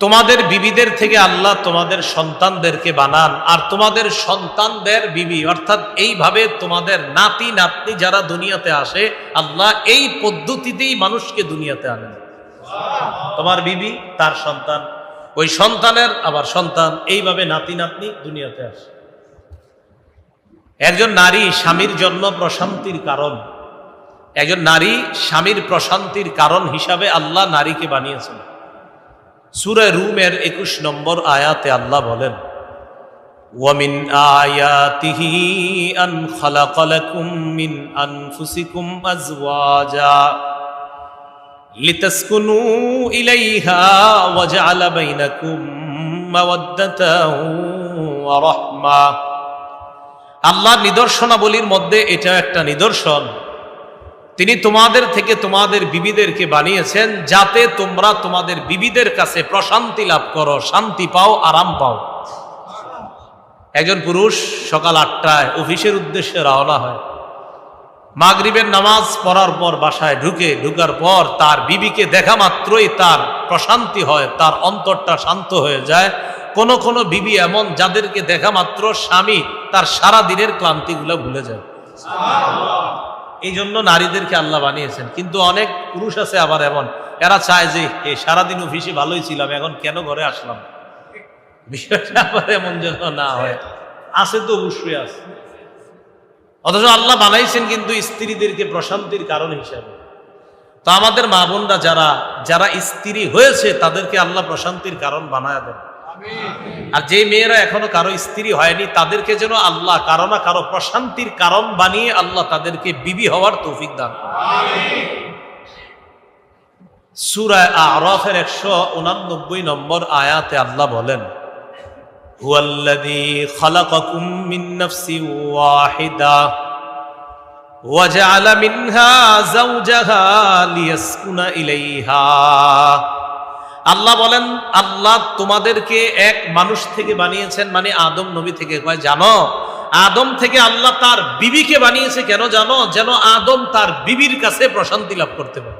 তোমাদের বিবিদের থেকে আল্লাহ তোমাদের সন্তানদেরকে বানান, আর তোমাদের সন্তানদের বিবি, অর্থাৎ এইভাবে তোমাদের নাতি, নাতনি যারা দুনিয়াতে আসে, আল্লাহ এই পদ্ধতিতেই মানুষকে দুনিয়াতে আনেন। তোমার বিবি, তার সন্তান, ওই সন্তানের আবার সন্তান, এইভাবে নাতি, নাতনি দুনিয়াতে আসে। একজন নারী স্বামীর জন্য প্রশান্তির কারণ, একজন নারী স্বামীর প্রশান্তির কারণ হিসাবে আল্লাহ নারীকে বানিয়েছেন। সুরে রুমের একুশ নম্বর আয়াতে আল্লাহ বলেন আয়াতিহি আন খালাকালাকুম মিন আনফুসিকুম আজওয়াজা লিতাসকুনু ইলাইহা ওয়া জাআলা বাইনাকুম মাওয়াদ্দাতাও ওয়া রাহমা। আল্লাহর নিদর্শনাবলীর মধ্যে এটা একটা নিদর্শন। তিনি তোমাদের থেকে তোমাদের বিবিদেরকে বানিয়েছেন যাতে তোমরা তোমাদের বিবিদের কাছে প্রশান্তি লাভ করো, শান্তি পাও, আরাম পাও। একজন পুরুষ সকাল আটটায় অফিসের উদ্দেশ্যে রওনা হয়। মাগরিবের নামাজ পড়ার পর বাসায় ঢুকে, ঢুকার পর তার বিবিকে দেখা মাত্রই তার প্রশান্তি হয়, তার অন্তরটা শান্ত হয়ে যায়। কোন কোন বিবি এমন যাদেরকে দেখা মাত্র স্বামী, তার সারা দিনের ক্লান্তিগুলো ভুলে যায়। এই জন্য নারীদেরকে আল্লাহ বানিয়েছেন। কিন্তু অনেক পুরুষ আছে আবার এমন, এরা চায় যে এ সারাদিন অফিসে ভালোই ছিলাম, এখন কেন ঘরে আসলাম? বিষয়টা আবার এমন যেন না হয়। আছে তো অবশ্যই আছে। অথচ আল্লাহ বানাইছেন কিন্তু স্ত্রীদেরকে প্রশান্তির কারণ হিসাবে। তো আমাদের মা বোনরা যারা যারা স্ত্রী হয়েছে, তাদেরকে আল্লাহ প্রশান্তির কারণ বানায় দেন। আর যে মেয়েরা এখনও কারও স্ত্রী হয়নি, তাদেরকে যেন আল্লাহ কারও না কারও প্রশান্তির কারণ বানিয়ে আল্লাহ তাদেরকে বিবি হওয়ার তৌফিক দান সুরায় আরফের একশো উনানব্বই নম্বর আয়াতে আল্লাহ বলেন, হুয়াল্লাযী খালাকাকুম মিন নাফসিন ওয়াহিদা মিনহা ইলাইহা। আল্লাহ বলেন, আল্লাহ তোমাদেরকে এক মানুষ থেকে বানিয়েছেন মানে আদম নবী থেকে। কয়, জানো? আদম থেকে আল্লাহ তার বিবিকে বানিয়েছে কেন জানো? যেন আদম তার বিবির কাছে প্রশান্তি লাভ করতে পারে।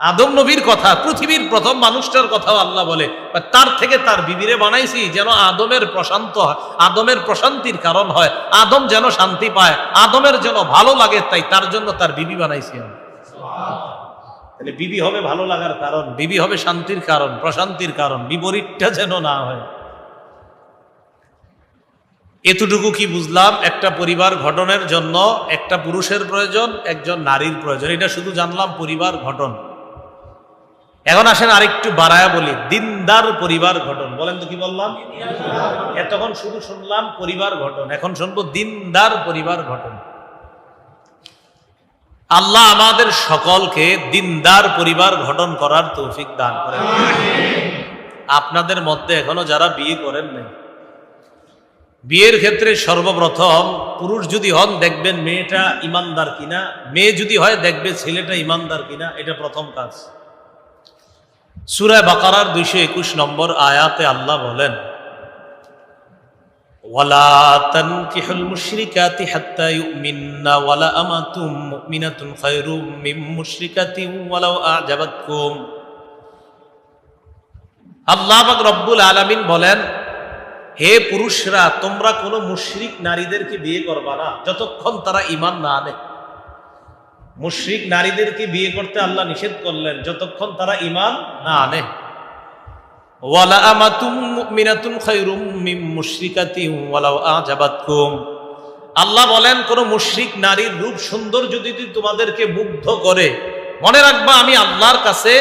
আদম নবীর কথা, পৃথিবীর প্রথম মানুষটার কথাও আল্লাহ বলে। তার থেকে তার বিবিরে বানাইছি যেন আদমের প্রশান্ত আদমের প্রশান্তির কারণ হয়। আদম যেন শান্তি পায়, আদমের যেন ভালো লাগে, তাই তার জন্য তার বিবি বানাইছি আমি। তাহলে বিবি হবে ভালো লাগার কারণ। বিবি হবে শান্তির কারণ প্রশান্তির কারণ বিপরীতটা যেন না হয়। এতটুকু কি বুঝলাম? একটা পরিবার গঠনের জন্য একটা পুরুষের প্রয়োজন একজন নারীর প্রয়োজন। এটা শুধু জানলাম পরিবার ঘটন এখন আসেন আরেকটু বাড়ায়া বলি দিনদার পরিবার ঘটন বলেন তো কি বললাম? এতক্ষণ শুধু শুনলাম পরিবার ঘটন এখন শুনব দিনদার পরিবার গঠন। আল্লাহ আমাদের সকলকে দিনদার পরিবার গঠন করার তৌফিক দান করেন আপনাদের মধ্যে এখনও যারা বিয়ে করেন নাই, বিয়ের ক্ষেত্রে সর্বপ্রথম পুরুষ যদি হন, দেখবেন মেয়েটা ইমানদার কিনা, মেয়ে যদি হয় দেখবে ছেলেটা ইমানদার কিনা, এটা প্রথম কাজ। সুরায় বাকারার দুইশো একুশ নম্বর আয়াতে আল্লাহ বলেন ولا تنكحوا المشركات حتى يؤمن ولا أمة مؤمنة خير من مشركة ولو أعجبتكم আল্লাহ পাক রব্বুল আলামিন বলেন হে পুরুষরা তোমরা কোনো মুশরিক নারীদেরকে বিয়ে করবা না যতক্ষণ তারা ইমান না আনে মুশরিক নারীদেরকে বিয়ে করতে আল্লাহ নিষেধ করলেন যতক্ষণ তারা ইমান না আনে ওয়ালা আমাতুম মুমিনাতুন খায়রুম মিন মুশরিকাতিন ওয়ালাউ আজাবাতকুম। আল্লাহ বলেন, কোন মুশরিক নারীর রূপ সুন্দর যদি তোমাদেরকে মুগ্ধ করে। মনে রাখবা, আমি আল্লাহর কাছে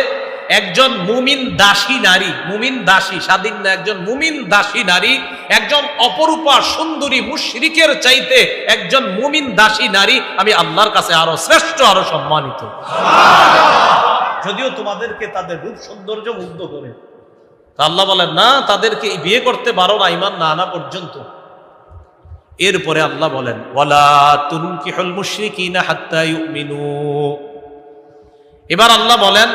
একজন মুমিন দাসী নারী, মুমিন দাসী, স্বাধীন না, একজন মুমিন দাসী নারী, একজন অপরূপা সুন্দরী মুশরিকের চাইতে একজন মুমিন দাসী নারী, আমি আল্লাহর কাছে আরও শ্রেষ্ঠ, আরও সম্মানিত। যদিও তোমাদেরকে তাদের রূপ সৌন্দর্য মুগ্ধ করে। তা আল্লাহ বলেন, না, তাদেরকে বিয়ে করতে পারো না, ইমান না আনা পর্যন্ত। এরপরে আল্লাহ বলেন, ওয়ালা তুনকিহুল মুশরিকিনা হাত্তা ইউমিনু। এবার আল্লাহ বলেন,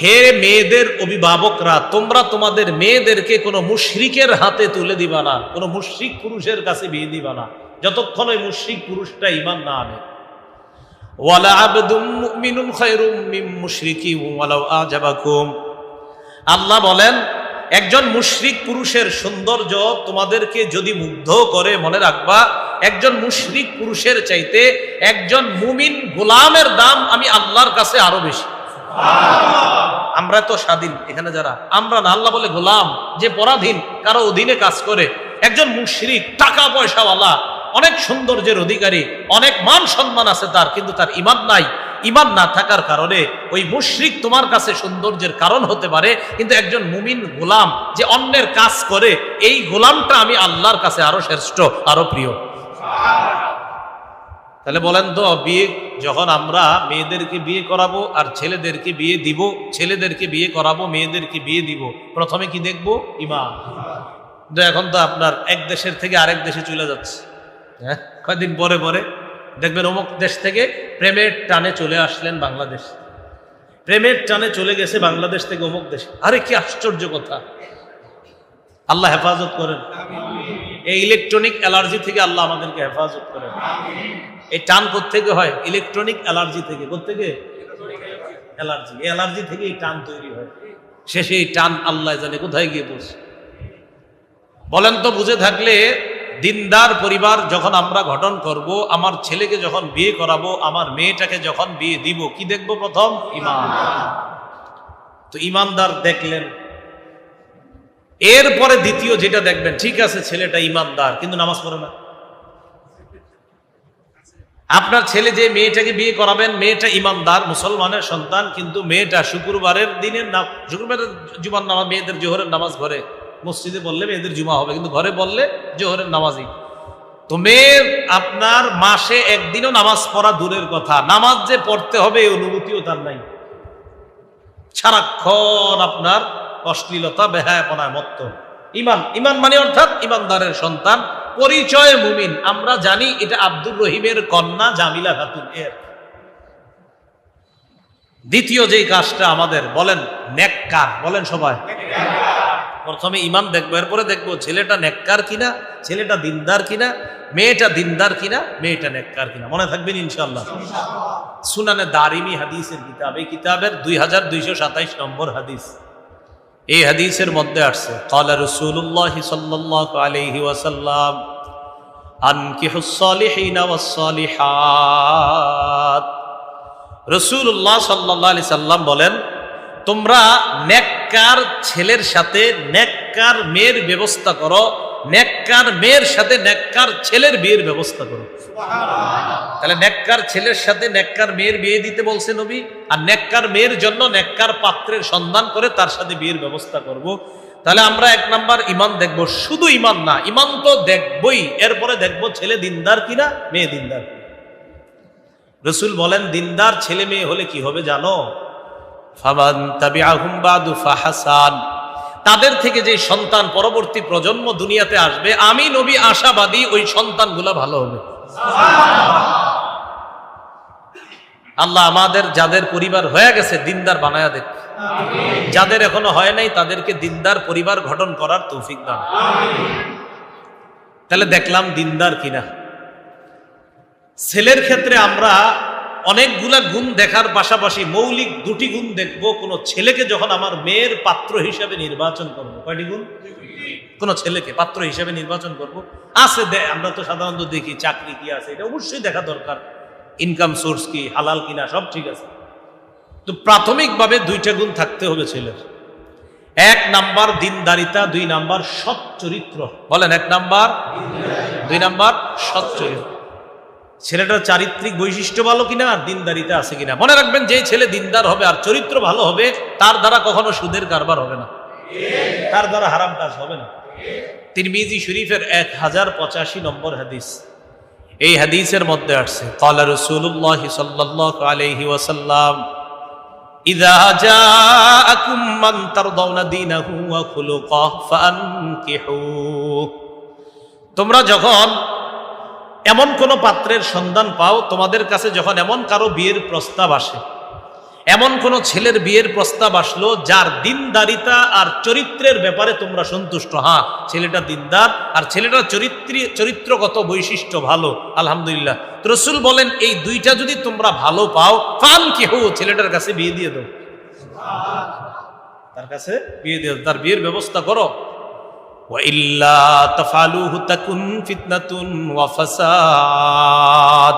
হে মেয়েদের অভিভাবকরা, তোমরা তোমাদের মেয়েদেরকে কোনো মুশরিকের হাতে তুলে দিবা না, কোনো মুশরিক পুরুষের কাছে বিয়ে দিবা না, যতক্ষণ ওই মুশরিক পুরুষটা ইমান না আনে। ওয়ালা আবদুম মুমিনুন খায়রুম মিন মুশরিকি ওয়ালাউ আজাবাকুম। আল্লাহ বলেন, একজন মুশরিক পুরুষের সৌন্দর্য তোমাদেরকে যদি মুগ্ধ করে মনে রাখবা, একজন মুশরিক পুরুষের চাইতে একজন মুমিন গোলামের দাম আমি আল্লাহর কাছে আরও বেশি। আমরা তো স্বাধীন এখানে যারা। আমরা না, আল্লাহ বলে গোলাম, যে পরাধীন, কারও অধীনে কাজ করে। একজন মুশরিক টাকা পয়সাওয়ালা অনেক সৌন্দর্যের অধিকারী, অনেক মান সম্মান আছে তার, কিন্তু তার ইমান নাই। ইমান না থাকার কারণে ওই মুশরিক তোমার কাছে সৌন্দর্যের কারণ হতে পারে, কিন্তু একজন মুমিন গোলাম যে অন্যের কাজ করে, এই গোলামটা আমি আল্লাহর কাছে আরও শ্রেষ্ঠ, আরও প্রিয়। তাহলে বলেন তো, বিয়ে যখন আমরা মেয়েদেরকে বিয়ে করাবো আর ছেলেদেরকে বিয়ে দিব, ছেলেদেরকে বিয়ে করাবো, মেয়েদেরকে বিয়ে দিব, প্রথমে কি দেখব? ইমান কিন্তু এখন তো আপনার এক দেশের থেকে আরেক দেশে চলে যাচ্ছে। হ্যাঁ? কয়দিন পরে পরে? দেখবেন অমুক দেশ থেকে প্রেমের টানে চলে আসলেন বাংলাদেশ। প্রেমের টানে চলে গেছে বাংলাদেশ থেকে অমুক দেশে। আরে কি আশ্চর্য কথা। আল্লাহ হেফাজত করেন। এই ইলেকট্রনিক অ্যালার্জি থেকে আল্লাহ আমাদেরকে হেফাজত করেন। এই টান থেকে হয়? ইলেকট্রনিক অ্যালার্জি থেকে। কোথেকে অ্যালার্জি। এই অ্যালার্জি থেকে এই টান তৈরি হয়। শেষে এই টান আল্লাহ জানে কোথায় গিয়ে পৌঁছে। বলেন তো, বুঝে থাকলে দিনদার পরিবার যখন আমরা গঠন করব, আমার ছেলেকে যখন বিয়ে করাবো, আমার মেয়েটাকে যখন বিয়ে দিব, কি দেখব প্রথম? ইমান। তো ইমানদার দেখলেন। এরপরে দ্বিতীয় যেটা দেখবেন, ঠিক আছে, ছেলেটা ইমানদার, কিন্তু নামাজ পড়ে না। আপনার ছেলে যে মেয়েটাকে বিয়ে করাবেন, মেয়েটা ইমানদার, মুসলমানের সন্তান, কিন্তু মেয়েটা শুক্রবারের দিনের নাম শুক্রবারের জুমার নামাজ, মেয়েদের জোহরের নামাজ ঘরে মসজিদে বললে মেয়েদের জুমা হবে, কিন্তু ঘরে বললে জোহরের নামাজই। তো মেয়ের আপনার মাসে একদিনও নামাজ পড়া দূরের কথা। নামাজ যে পড়তে হবে এই অনুভূতিও তার নাই। সারাক্ষণ আপনার অশ্লীলতা, বেহায়াপনায় মত্ত। ইমান ইমান মানে অর্থাৎ ইমানদারের সন্তান, পরিচয় মুমিন। আমরা জানি এটা আব্দুর রহিমের কন্যা জামিলা খাতুন এর। দ্বিতীয় যেই কাজটা আমাদের, বলেন নেককার, বলেন সবাই। প্রথমে ইমান দেখব, এরপরে দেখব ছেলেটা নেককার কিনা, ছেলেটা দিনদার কিনা, মেয়েটা দিনদার কিনা, মেয়েটা নেককার কিনা। মনে থাকবেন ইনশাল্লাহ সুনানে দারিমি হাদিসের কিতাব। এই কিতাবের দুই হাজার দুইশো সাতাইশ নম্বর হাদিস। এই হাদিসের মধ্যে আসছে কলা রসুল্লাহ সাল্লাহ আলহি ওয়াসাল্লাম রসুল্লাহ সাল্লাহ আলি সাল্লাম বলেন তোমরা নেককার ছেলের সাথে নেককার মেয়ের ব্যবস্থা করো নেককার মেয়ের সাথে নেককার ছেলের বিয়ের ব্যবস্থা করো। তাহলে নেককার ছেলের সাথে নেককার মেয়ের বিয়ে দিতে বলছে নবী আর নেককার মেয়ের জন্য নেককার পাত্রের সন্ধান করে তার সাথে বিয়ের ব্যবস্থা করব। তাহলে আমরা এক নাম্বার ইমান দেখব শুধু ইমান না ইমান তো দেখবই এরপরে দেখব ছেলে দিনদার কিনা মেয়ে দিনদার কিনা। রসুল বলেন দিনদার ছেলে মেয়ে হলে কি হবে জানো? তাদের থেকে যে সন্তান পরবর্তী প্রজন্ম দুনিয়াতে আসবে, আমি নবী আশাবাদী ওই সন্তানগুলো ভালো হবে। আল্লাহ আমাদের যাদের পরিবার হয়ে গেছে, দিনদার বানায়া দেখ যাদের এখনও হয় নাই, তাদেরকে দিনদার পরিবার গঠন করার তৌফিক দান। তাহলে দেখলাম দিনদার কিনা। ছেলের ক্ষেত্রে আমরা অনেকগুলা গুণ দেখার পাশাপাশি মৌলিক দুটি গুণ দেখব। কোন ছেলেকে যখন আমার মেয়ের পাত্র হিসাবে নির্বাচন করব। কয়টি গুণ? কোন ছেলেকে পাত্র হিসাবে নির্বাচন করব। আছে আমরা তো সাধারণত দেখি চাকরি কি আছে, এটা অবশ্যই দেখা দরকার। ইনকাম সোর্স কি, হালাল কিনা, সব ঠিক আছে। তো প্রাথমিকভাবে দুইটা গুণ থাকতে হবে ছেলের। এক নাম্বার দিনদারিতা, দুই নাম্বার সৎ চরিত্র। বলেন, এক নাম্বার দুই নাম্বার সৎ চরিত্র। ছেলেটার চারিত্রিক বৈশিষ্ট্য ভালো কিনা আর দিনদারিতে আছে কিনা মনে রাখবেন যে ছেলে দিনদার হবে আর চরিত্র ভালো হবে তার দ্বারা কখনো সুদের কারবার হবে না তার দ্বারা হারাম কাজ হবে না তিরমিজি শরীফের এক হাজার পঁচাশি নম্বর হাদিস এই হাদিসের মধ্যে আসছে قال رسول الله صلى الله عليه وسلم إذا جاءكم من ترضون دينه وخلقه فأنكحوه তোমরা যখন এমন কোনো পাত্রের সন্ধান পাও তোমাদের কাছে যখন এমন কারও বিয়ের প্রস্তাব আসে এমন কোন ছেলের বিয়ের প্রস্তাব আসলো যার দিনদারিতা আর চরিত্রের ব্যাপারে তোমরা সন্তুষ্ট। হ্যাঁ ছেলেটা দিনদার আর ছেলেটার চরিত্রী চরিত্রগত বৈশিষ্ট্য ভালো আলহামদুলিল্লাহ। রসুল বলেন এই দুইটা যদি তোমরা ভালো পাও ফান কেহ ছেলেটার কাছে বিয়ে দিয়ে দাও। তার কাছে বিয়ে দিয়ে দাও, তার বিয়ের ব্যবস্থা করো। وإلا تفعلوه تكن فتنة وفساد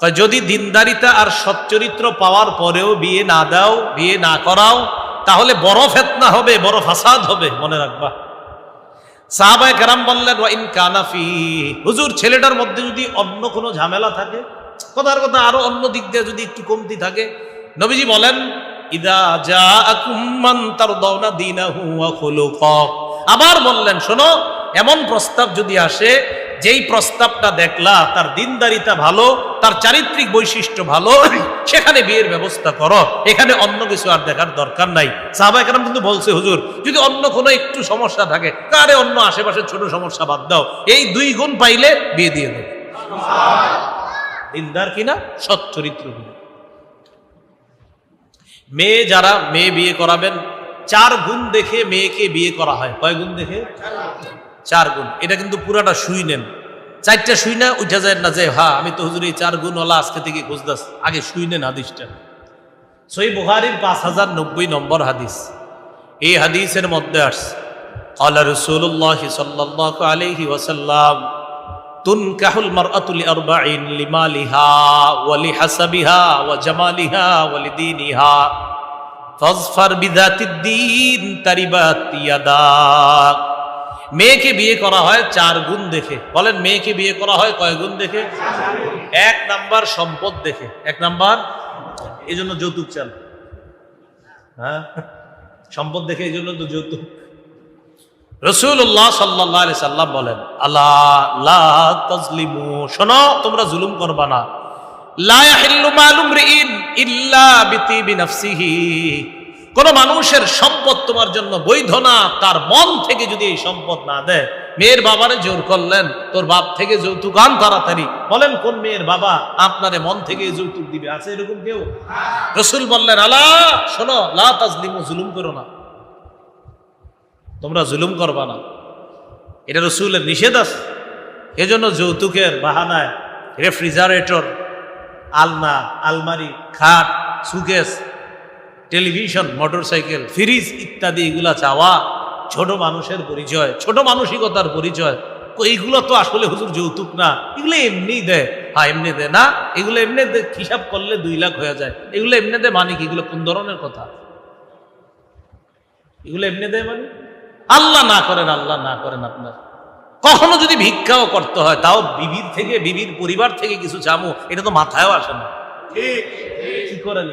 তা যদি দিনদারিতা আর সচ্চরিত্র পাওয়ার পরেও বিয়ে না দাও বিয়ে না করাও তাহলে বড় ফেতনা হবে বড় ফাসাদ হবে মনে রাখবা সাহাবায় কেরাম বললেন ওয়া ইন কানাফি হুজুর ছেলেটার মধ্যে যদি অন্য কোনো ঝামেলা থাকে কথার কথা আরো অন্য দিক দিয়ে যদি একটু কমতি থাকে নবীজি বলেন ইদা যা আকুম্মান তার দৌনা দিনাহু ওয়া খুলুকা আবার বললেন, শোনো, এমন প্রস্তাব যদি আসে, যেই প্রস্তাবটা দেখলা, তার দিনদারিতা ভালো, তার চারিত্রিক বৈশিষ্ট্য ভালো, সেখানে বিয়ের ব্যবস্থা করো। এখানে অন্য কিছু আর দেখার দরকার নাই। কালাম কিন্তু বলছে, হুজুর, যদি অন্য কোনো একটু সমস্যা থাকে, কারে অন্য আশেপাশে ছোট সমস্যা বাদ দাও। এই দুই গুণ পাইলে বিয়ে দিয়ে দাও দিনদার কিনা সৎ চরিত্র কিনা মেয়ে যারা, মেয়ে বিয়ে করাবেন চার গুণ দেখে মেয়েকে বিয়ে করা হয়। কয় গুণ দেখে? চার গুণ। এটা কিন্তু পুরাটা শুই নেন চারটা শুই না উঠা যায় না, যে হ্যাঁ আমি তো হুজুর এই চার গুণ ওলা আজকে থেকে খুঁজদাস আগে শুই নেন হাদিসটা। সই বুহারির পাঁচ হাজার নব্বই নম্বর হাদিস। এই হাদিসের মধ্যে আসছে রসুল্লাহ সাল্লাহ আলহি ওসাল্লাম তুনকাহুল মারআতু লিআরবাইন লিমালিহা ওয়া লিহাসাবিহা ওয়া জামালিহা ওয়া লিদীনিহা। ফাজফার বিযাতিদ দ্বীন তারিবাত মেয়েকে বিয়ে করা হয় চার গুণ দেখে। বলেন, মেয়েকে বিয়ে করা হয় কয় গুণ দেখে? এক নাম্বার সম্পদ দেখে। এক নাম্বার? এই জন্য যৌতুক চাল। হ্যাঁ? সম্পদ দেখে এই জন্য তো যৌতুক। রসুল্লাহ সাল্লাহ সাল্লাম বলেন আল্লাহ তজলিমু শোনো, তোমরা জুলুম করবা না। কোন মানুষের সম্পদ তোমার জন্য বৈধ না, তার মন থেকে যদি এই সম্পদ না দেয়, মেয়ের বাবারে জোর করলেন, তোর বাপ থেকে যৌতুক আন তাড়াতাড়ি। বলেন, কোন মেয়ের বাবা আপনারে মন থেকে যৌতুক দিবে? আছে এরকম কেউ? রসুল বললেন, আলা, শোনো, লা তাজলিমু, জুলুম করো না। তোমরা জুলুম করবা না। এটা রসুলের নিষেধ আছে। এজন্য যৌতুকের বাহানায়, রেফ্রিজারেটর আলনা, আলমারি, খাট, সুকেস, টেলিভিশন, মোটরসাইকেল, ফ্রিজ ইত্যাদি এগুলা চাওয়া ছোট মানুষের পরিচয়, ছোট মানসিকতার পরিচয়। এইগুলো তো আসলে হুজুর যৌতুক না। এগুলো এমনি দেয়। হ্যাঁ এমনি দেয় না। এগুলো এমনি হিসাব করলে দুই লাখ হয়ে যায়। এগুলো এমনি দেয় মানে কি? এগুলো কোন ধরনের কথা? এগুলো এমনি দেয় মানে? আল্লাহ না করেন, আল্লাহ না করেন আপনার। কখনো যদি ভিক্ষাও করতে হয় তাও বিবির থেকে বিবির পরিবার থেকে কিছু চামো এটা তো মাথায়ও আসে না। কি করে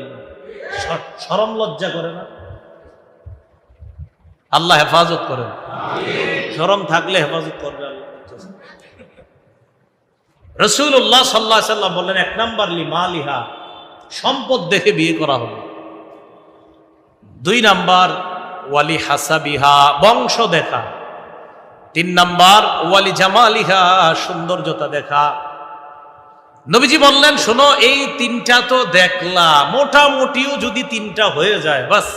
সরম লজ্জা করে না? আল্লাহ হেফাজত করেন সরম থাকলে হেফাজত করবে রসুল্লাহ সাল্লাহ সাল্লাম বললেন এক নাম্বার লি মালিহা সম্পদ দেখে বিয়ে করা হবে। দুই নাম্বার ওয়ালি হাসাবিহা বংশ দেখা। তিন নাম্বার ওয়ালি জামালিহা সৌন্দর্যতা দেখা। নবীজি বললেন শোনো এই তিনটা তো দেখলা মোটামুটিও যদি তিনটা হয়ে যায় বাস।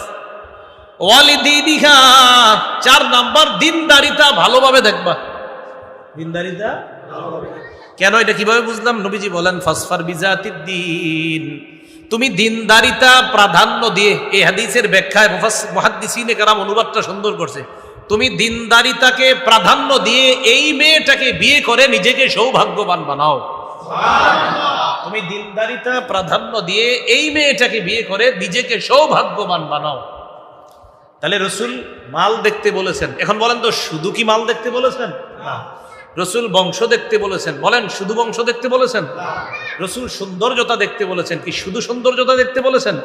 ওয়ালি দিদিহা চার নাম্বার দিনদারিতা ভালোভাবে দেখবা। দিনদারিতা কেন এটা কীভাবে বুঝলাম? নবীজি বলেন ফসফার বিজাতির দিন। তুমি দিনদারিতা প্রাধান্য দিয়ে এই হাদিসের ব্যাখ্যায় মহাদিসিনে কারাম অনুবাদটা সুন্দর করছে। তুমি দিনদারিতাকে প্রাধান্য দিয়ে এই মেয়েটাকে বিয়ে করে নিজেকে সৌভাগ্যবান বানাও। তুমি দিনদারিতা প্রাধান্য দিয়ে এই মেয়েটাকে বিয়ে করে নিজেকে সৌভাগ্যবান বানাও। তাহলে রসুল মাল দেখতে বলেছেন। এখন বলেন তো শুধু কি মাল দেখতে বলেছেন? না। রসুল বংশ দেখতে বলেছেন। বলেন শুধু বংশ দেখতে বলেছেন? রসুল সৌন্দর্যতা দেখতে বলেছেন কি শুধু সৌন্দর্যতা দেখতে বলেছেন?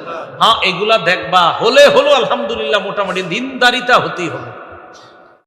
হ্যাঁ এগুলা দেখবা। হলে হলো আলহামদুলিল্লাহ মোটামুটি দিনদারিতা হতেই হবে।